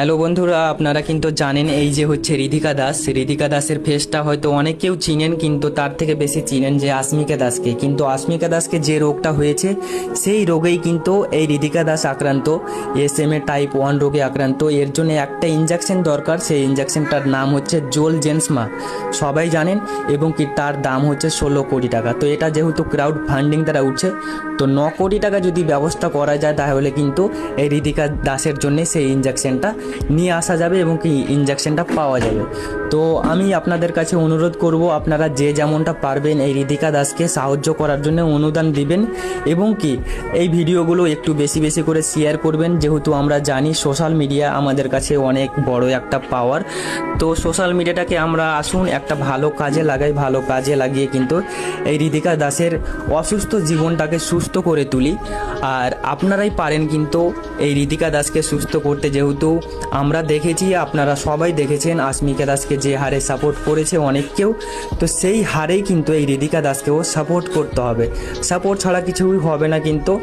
Hello বন্ধুরা, আপনারা কিন্তু জানেন এই যে হচ্ছে রিধিকা দাস। রিধিকা দাসের ফেসটা হয়তো অনেকেও চিনেন, কিন্তু তার থেকে বেশি চিনেন যে আসমিকা দাসকে। কিন্তু আসমিকা দাসকে যে রোগটা হয়েছে, সেই রোগেই কিন্তু এই রিধিকা দাস আক্রান্ত। S M A type one রোগে আক্রান্ত। এর জন্য একটা ইঞ্জেকশন দরকার। সেই ইঞ্জেকশনটার নাম হচ্ছে জোল জেন্সমা সবাই জানেন, এবং কি তার দাম হচ্ছে ষোলো কোটি টাকা। তো এটা যেহেতু ক্রাউড ফান্ডিং দ্বারা উঠছে, তো ন কোটি টাকা যদি ব্যবস্থা করা যায়, তাহলে কিন্তু এই রিধিকা দাসের জন্য সেই ইঞ্জেকশনটা নিয়ে আসা যাবে এবং কি ইঞ্জেকশনটা পাওয়া যাবে। তো আমি আপনাদের কাছে অনুরোধ করব, আপনারা যে যেমনটা পারবেন এই রিধিকা দাসকে সাহায্য করার জন্য অনুদান দিবেন এবং কি এই ভিডিওগুলো একটু বেশি বেশি করে শেয়ার করবেন। যেহেতু আমরা জানি সোশ্যাল মিডিয়া আমাদের কাছে অনেক বড় একটা পাওয়ার তো সোশ্যাল মিডিয়াটাকে আমরা আসুন, একটা ভালো কাজে লাগাই, ভালো কাজে লাগিয়ে কিন্তু এই রিধিকা দাসের অসুস্থ জীবনটাকে সুস্থ করে তুলি। আর আপনারাই পারেন কিন্তু এই রিধিকা দাসকে সুস্থ করতে, যেহেতু আমরা দেখেছি, আপনারা সবাই দেখেছেন আসমিকা দাসকে যে হারে সাপোর্ট করেছে অনেককেও। তো সেই হারেই কিন্তু এই রিদিকা দাসকেও সাপোর্ট করতে হবে। সাপোর্ট ছাড়া কিছুই হবে না কিন্তু।